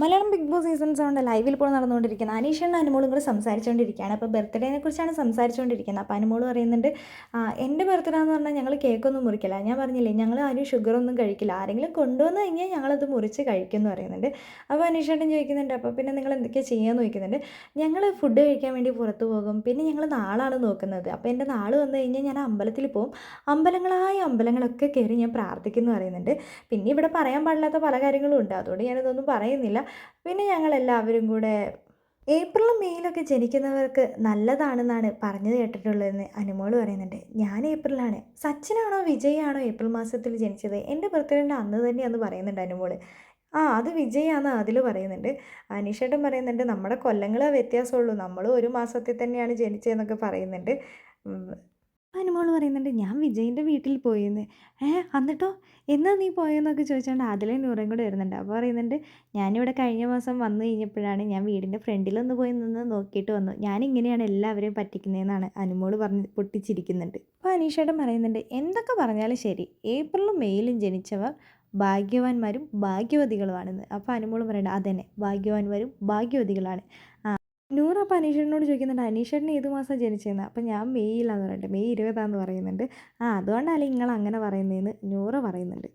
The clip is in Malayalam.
മലയാളം ബിഗ് ബോസ് സീസൺ സെവന്റെ ലൈവിൽ ഇപ്പോൾ നടന്നുകൊണ്ടിരിക്കുന്ന അനീഷണ്ണ അനുമോളും കൂടെ സംസാരിച്ചുകൊണ്ടിരിക്കുകയാണ്. അപ്പോൾ ബർത്ത്ഡേനെ കുറിച്ചാണ് സംസാരിച്ചുകൊണ്ടിരിക്കുന്നത്. അപ്പോൾ അനുമോൾ പറയുന്നുണ്ട് എന്റെ ബർത്ത്ഡേ എന്ന് പറഞ്ഞാൽ ഞങ്ങൾ കേക്കൊന്നും മുറിക്കില്ല. ഞാൻ പറഞ്ഞില്ലേ ഞങ്ങൾ ആരും ഷുഗറൊന്നും കഴിക്കില്ല. ആരെങ്കിലും കൊണ്ടുവന്ന് കഴിഞ്ഞാൽ ഞങ്ങളത് മുറിച്ച് കഴിക്കും എന്ന് പറയുന്നുണ്ട്. അപ്പോൾ അനീഷേട്ടൻ ചോദിക്കുന്നുണ്ട് അപ്പോൾ പിന്നെ നിങ്ങൾ എന്തൊക്കെയാണ് ചെയ്യാമെന്ന് ചോദിക്കുന്നുണ്ട് ഞങ്ങൾ ഫുഡ് കഴിക്കാൻ വേണ്ടി പുറത്ത് പോകും. പിന്നെ ഞങ്ങൾ നാളാണ് നോക്കുന്നത്. അപ്പോൾ എന്റെ നാൾ വന്നു കഴിഞ്ഞാൽ ഞാൻ അമ്പലത്തിൽ പോകും. അമ്പലങ്ങളായ അമ്പലങ്ങളൊക്കെ കയറി ഞാൻ പ്രാർത്ഥിക്കുന്നു പറയുന്നുണ്ട്. പിന്നെ ഇവിടെ പറയാൻ പാടില്ലാത്ത പല കാര്യങ്ങളും ഉണ്ട്. അതുകൊണ്ട് ഞാനിതൊന്നും പറയുന്നില്ല. പിന്നെ ഞങ്ങളെല്ലാവരും കൂടെ ഏപ്രിലും മെയ്യിലൊക്കെ ജനിക്കുന്നവർക്ക് നല്ലതാണെന്നാണ് പറഞ്ഞു കേട്ടിട്ടുള്ളതെന്ന് അനുമോൾ പറയുന്നുണ്ട്. ഞാൻ ഏപ്രിലാണ്. സച്ചിനാണോ വിജയാണോ ഏപ്രിൽ മാസത്തിൽ ജനിച്ചത്? എന്റെ ബർത്ത്ഡേന്റെ അന്ന് തന്നെയാണെന്ന് പറയുന്നുണ്ട് അനുമോൾ ആ അത് വിജയാന്ന് അതിൽ പറയുന്നുണ്ട്. അനീഷേട്ടൻ പറയുന്നുണ്ട് നമ്മുടെ കൊല്ലങ്ങളെ വ്യത്യാസമുള്ളൂ. നമ്മൾ ഒരു മാസത്തിൽ തന്നെയാണ് ജനിച്ചതെന്നൊക്കെ പറയുന്നുണ്ട്. അനുമോൾ പറയുന്നുണ്ട് ഞാൻ വിജയിന്റെ വീട്ടിൽ പോയിന്ന്. ഏ എന്നിട്ടോ? എന്നാ നീ പോയെന്നൊക്കെ ചോദിച്ചുകൊണ്ട് അതിലെ നൂറും കൂടെ വരുന്നുണ്ട്. അപ്പോൾ പറയുന്നുണ്ട് ഞാനിവിടെ കഴിഞ്ഞ മാസം വന്നു കഴിഞ്ഞപ്പോഴാണ് ഞാൻ വീടിന്റെ ഫ്രണ്ടിലൊന്ന് പോയി നിന്ന് നോക്കിയിട്ട് വന്നു. ഞാൻ ഇങ്ങനെയാണ് എല്ലാവരെയും പറ്റിക്കുന്നതെന്നാണ് അനുമോൾ പറഞ്ഞ് പൊട്ടിച്ചിരിക്കുന്നുണ്ട്. അപ്പോൾ അനീഷേട്ടൻ പറയുന്നുണ്ട് എന്തൊക്കെ പറഞ്ഞാലും ശരി ഏപ്രിലും മെയ്യിലും ജനിച്ചവർ ഭാഗ്യവാന്മാരും ഭാഗ്യവതികളുമാണെന്ന്. അപ്പോൾ അനുമോൾ പറയുന്നത് അതന്നെ ഭാഗ്യവാന്മാരും ഭാഗ്യവതികളാണ്. ആ നൂറ് അപ്പോൾ അനീഷേട്ടനോട് ചോദിക്കുന്നുണ്ട് അനീഷേട്ടൻ ഏത് മാസം ജനിച്ചതെന്ന് അപ്പം ഞാൻ മെയ്യിലാന്ന് പറയട്ടെ മെയ് ഇരുപതാന്ന് പറയുന്നുണ്ട്. ആ അതുകൊണ്ടല്ലേ നിങ്ങൾ അങ്ങനെ പറയുന്നതെന്ന് നൂറ് പറയുന്നുണ്ട്.